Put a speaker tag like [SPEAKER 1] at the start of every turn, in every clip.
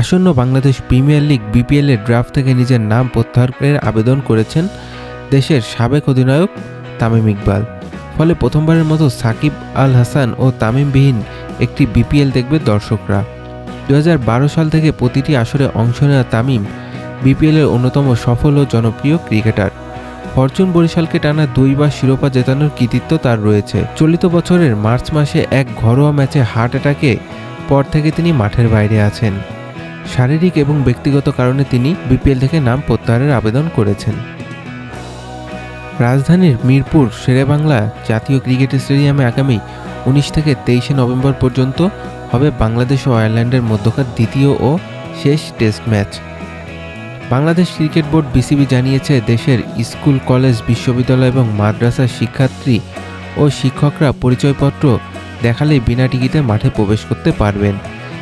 [SPEAKER 1] আসন্ন Bangladesh premier league BPL এর draft থেকে নিজের নাম প্রত্যাহারের আবেদন করেছেন দেশের সাবেক অধিনায়ক তামিম ইকবাল। ফলে প্রথমবারের মতো সাকিব আল হাসান ও তামিমবিহীন একটি বিপিএল দেখবে দর্শকরা। দু হাজার বারো সাল থেকে প্রতিটি আসরে অংশ নেওয়া তামিম বিপিএলের অন্যতম সফল ও জনপ্রিয় ক্রিকেটার। ফরচুন বরিশালকে টানা দুইবার শিরোপা জেতানোর কৃতিত্ব তার রয়েছে। চলিত বছরের মার্চ মাসে এক ঘরোয়া ম্যাচে হার্ট অ্যাটাকে পর থেকে তিনি মাঠের বাইরে আছেন। শারীরিক এবং ব্যক্তিগত কারণে তিনি বিপিএল থেকে নাম প্রত্যাহারের আবেদন করেছেন। রাজধানীর মিরপুর শেরেবাংলা জাতীয় ক্রিকেট স্টেডিয়ামে আগামী উনিশ থেকে তেইশে নভেম্বর পর্যন্ত হবে বাংলাদেশ ও আয়ারল্যান্ডের মধ্যকার দ্বিতীয় ও শেষ test match. Bangladesh cricket board BCB জানিয়েছে, দেশের স্কুল, কলেজ, বিশ্ববিদ্যালয় এবং মাদ্রাসার শিক্ষার্থী ও শিক্ষকরা পরিচয়পত্র দেখালেই বিনা টিকিটে মাঠে প্রবেশ করতে পারবেন।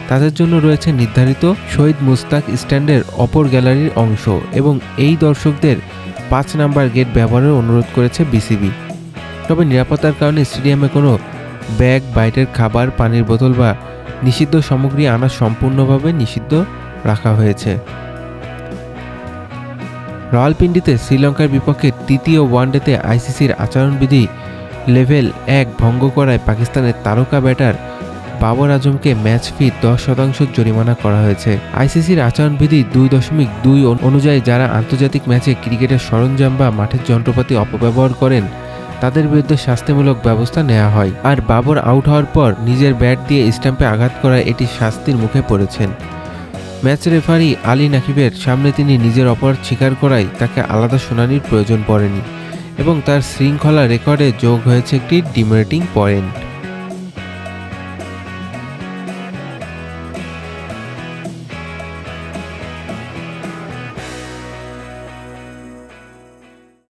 [SPEAKER 1] তাদের জন্য রয়েছে নির্ধারিত শহীদ মুস্তাক স্ট্যান্ডের অপর গ্যালারির অংশ এবং এই দর্শকদের পাঁচ নাম্বার গেট ব্যবহারের অনুরোধ করেছে বিসিবি। তবে নিরাপত্তার কারণে স্টেডিয়ামে কোনো ব্যাগ বাইরের খাবার, পানির বোতল বা নিষিদ্ধ সামগ্রী আনা সম্পূর্ণভাবে নিষিদ্ধ রাখা হয়েছে। রাওয়ালপিন্ডিতে শ্রীলঙ্কার বিপক্ষে তৃতীয় ওয়ানডেতে আইসিসির আচরণবিধি লেভেল এক ভঙ্গ করায় পাকিস্তানের তারকা ব্যাটার বাবর আজমকে ম্যাচ ফি দশ শতাংশ জরিমানা করা হয়েছে। আইসিসির আচরণবিধি দুই দশমিক দুই অনুযায়ী যারা আন্তর্জাতিক ম্যাচে ক্রিকেটের সরঞ্জাম বা মাঠের যন্ত্রপাতি অপব্যবহার করেন, তাদের বিরুদ্ধে শাস্তিমূলক ব্যবস্থা নেওয়া হয়। আর বাবর আউট হওয়ার পর নিজের ব্যাট দিয়ে স্ট্যাম্পে আঘাত করায় এটি শাস্তির মুখে পড়েছেন। ম্যাচ রেফারি আলী নাকিবের সামনে তিনি নিজের অপরাধ স্বীকার করায় তাকে আলাদা শুনানির প্রয়োজন পড়েনি এবং তার শৃঙ্খলা রেকর্ডে যোগ হয়েছে একটি ডিমেরিটিং পয়েন্ট।